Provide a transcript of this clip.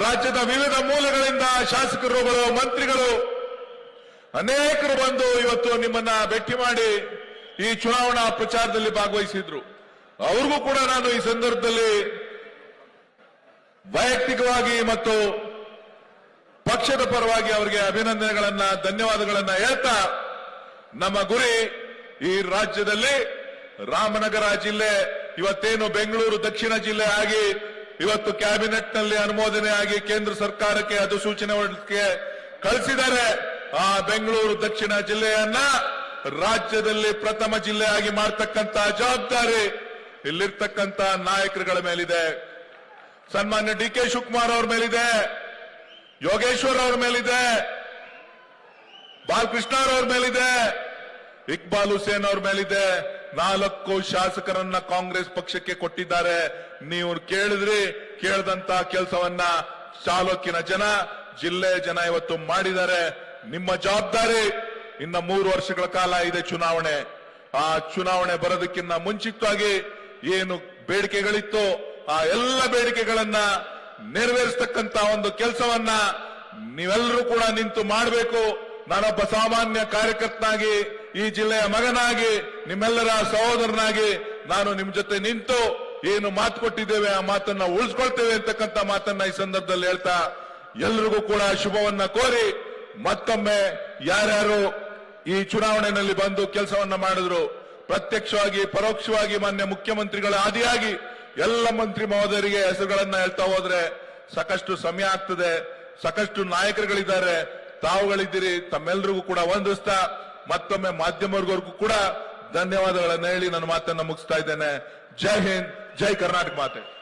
ರಾಜ್ಯದ ವಿವಿಧ ಮೂಲಗಳಿಂದ ಶಾಸಕರುಗಳು, ಮಂತ್ರಿಗಳು ಅನೇಕರು ಬಂದು ಇವತ್ತು ನಿಮ್ಮನ್ನ ಭೇಟಿ ಮಾಡಿ ಈ ಚುನಾವಣಾ ಪ್ರಚಾರದಲ್ಲಿ ಭಾಗವಹಿಸಿದ್ರು. ಅವ್ರಿಗೂ ಕೂಡ ನಾನು ಈ ಸಂದರ್ಭದಲ್ಲಿ ವೈಯಕ್ತಿಕವಾಗಿ ಮತ್ತು ಪಕ್ಷದ ಪರವಾಗಿ ಅವರಿಗೆ ಅಭಿನಂದನೆಗಳನ್ನ, ಧನ್ಯವಾದಗಳನ್ನ ಹೇಳ್ತಾ ನಮ್ಮ ಗುರಿ ಈ ರಾಜ್ಯದಲ್ಲಿ ರಾಮನಗರ ಜಿಲ್ಲೆ, ಇವತ್ತೇನು ಬೆಂಗಳೂರು ದಕ್ಷಿಣ ಜಿಲ್ಲೆ ಆಗಿ ಇವತ್ತು ಕ್ಯಾಬಿನೆಟ್ನಲ್ಲಿ ಅನುಮೋದನೆ ಆಗಿ ಕೇಂದ್ರ ಸರ್ಕಾರಕ್ಕೆ ಅದು ಸೂಚನೆ ಕಳಿಸಿದರೆ ಆ ಬೆಂಗಳೂರು ದಕ್ಷಿಣ ಜಿಲ್ಲೆಯನ್ನ ರಾಜ್ಯದಲ್ಲಿ ಪ್ರಥಮ ಜಿಲ್ಲೆಯಾಗಿ ಮಾಡ್ತಕ್ಕಂತ ಜವಾಬ್ದಾರಿ ಇಲ್ಲಿರ್ತಕ್ಕಂತ ನಾಯಕರುಗಳ ಮೇಲಿದೆ. ಸನ್ಮಾನ್ಯ ಡಿ ಕೆ ಶಿವಕುಮಾರ್ ಅವ್ರ ಮೇಲಿದೆ. ಯೋಗೇಶ್ವರ್ ಅವ್ರ ಮೇಲಿದೆ. ಬಾಲಕೃಷ್ಣ ಅವರ ಮೇಲಿದೆ. ಇಕ್ಬಾಲ್ ಹುಸೇನ್ ಅವ್ರ ಮೇಲಿದೆ. ನಾಲ್ಕು ಶಾಸಕರನ್ನ ಕಾಂಗ್ರೆಸ್ ಪಕ್ಷಕ್ಕೆ ಕೊಟ್ಟಿದ್ದಾರೆ. ನೀವು ಕೇಳಿದ್ರಿ, ಕೇಳದಂತ ಕೆಲಸವನ್ನ ತಾಲೂಕಿನ ಜನ ಜಿಲ್ಲೆಯ ಜನ ಇವತ್ತು ಮಾಡಿದ್ದಾರೆ. ನಿಮ್ಮ ಜವಾಬ್ದಾರಿ ಇನ್ನ ಮೂರು ವರ್ಷಗಳ ಕಾಲ ಇದೆ ಚುನಾವಣೆ. ಆ ಚುನಾವಣೆ ಬರೋದಕ್ಕಿಂತ ಮುಂಚಿತವಾಗಿ ಏನು ಬೇಡಿಕೆಗಳಿತ್ತು ಆ ಎಲ್ಲ ಬೇಡಿಕೆಗಳನ್ನ ನೆರವೇರಿಸತಕ್ಕಂತ ಒಂದು ಕೆಲಸವನ್ನ ನೀವೆಲ್ಲರೂ ಕೂಡ ನಿಂತು ಮಾಡಬೇಕು. ನಾನೊಬ್ಬ ಸಾಮಾನ್ಯ ಕಾರ್ಯಕರ್ತನಾಗಿ ಈ ಜಿಲ್ಲೆಯ ಮಗನಾಗಿ, ನಿಮ್ಮೆಲ್ಲರ ಸಹೋದರನಾಗಿ ನಾನು ನಿಮ್ ಜೊತೆ ನಿಂತು ಏನು ಮಾತು ಕೊಟ್ಟಿದ್ದೇವೆ, ಆ ಮಾತನ್ನ ಉಳಿಸ್ಕೊಳ್ತೇವೆ ಅಂತಕ್ಕಂಥ ಮಾತನ್ನ ಈ ಸಂದರ್ಭದಲ್ಲಿ ಹೇಳ್ತಾ ಎಲ್ರಿಗೂ ಕೂಡ ಶುಭವನ್ನ ಕೋರಿ ಮತ್ತೊಮ್ಮೆ ಯಾರ್ಯಾರು ಈ ಚುನಾವಣೆಯಲ್ಲಿ ಬಂದು ಕೆಲಸವನ್ನ ಮಾಡಿದ್ರು, ಪ್ರತ್ಯಕ್ಷವಾಗಿ, ಪರೋಕ್ಷವಾಗಿ ಮಾನ್ಯ ಮುಖ್ಯಮಂತ್ರಿಗಳ ಆದಿಯಾಗಿ ಎಲ್ಲ ಮಂತ್ರಿ ಮಹೋದಯರಿಗೆ ಹೆಸರುಗಳನ್ನ ಹೇಳ್ತಾ ಹೋದ್ರೆ ಸಾಕಷ್ಟು ಸಮಯ ಆಗ್ತದೆ, ಸಾಕಷ್ಟು ನಾಯಕರುಗಳಿದ್ದಾರೆ, ತಾವುಗಳಿದ್ದೀರಿ ತಮ್ಮೆಲ್ಲರಿಗೂ ಕೂಡ ವಂದಿಸ್ತಾ ಮತ್ತೊಮ್ಮೆ ಮಾಧ್ಯಮವರ್ಗವರೆಗೂ ಕೂಡ ಧನ್ಯವಾದಗಳನ್ನು ಹೇಳಿ ನನ್ನ ಮಾತನ್ನು ಮುಗಿಸ್ತಾ ಇದ್ದೇನೆ. ಜೈ ಹಿಂದ್ ಜೈ ಕರ್ನಾಟಕ ಮಾತೆ.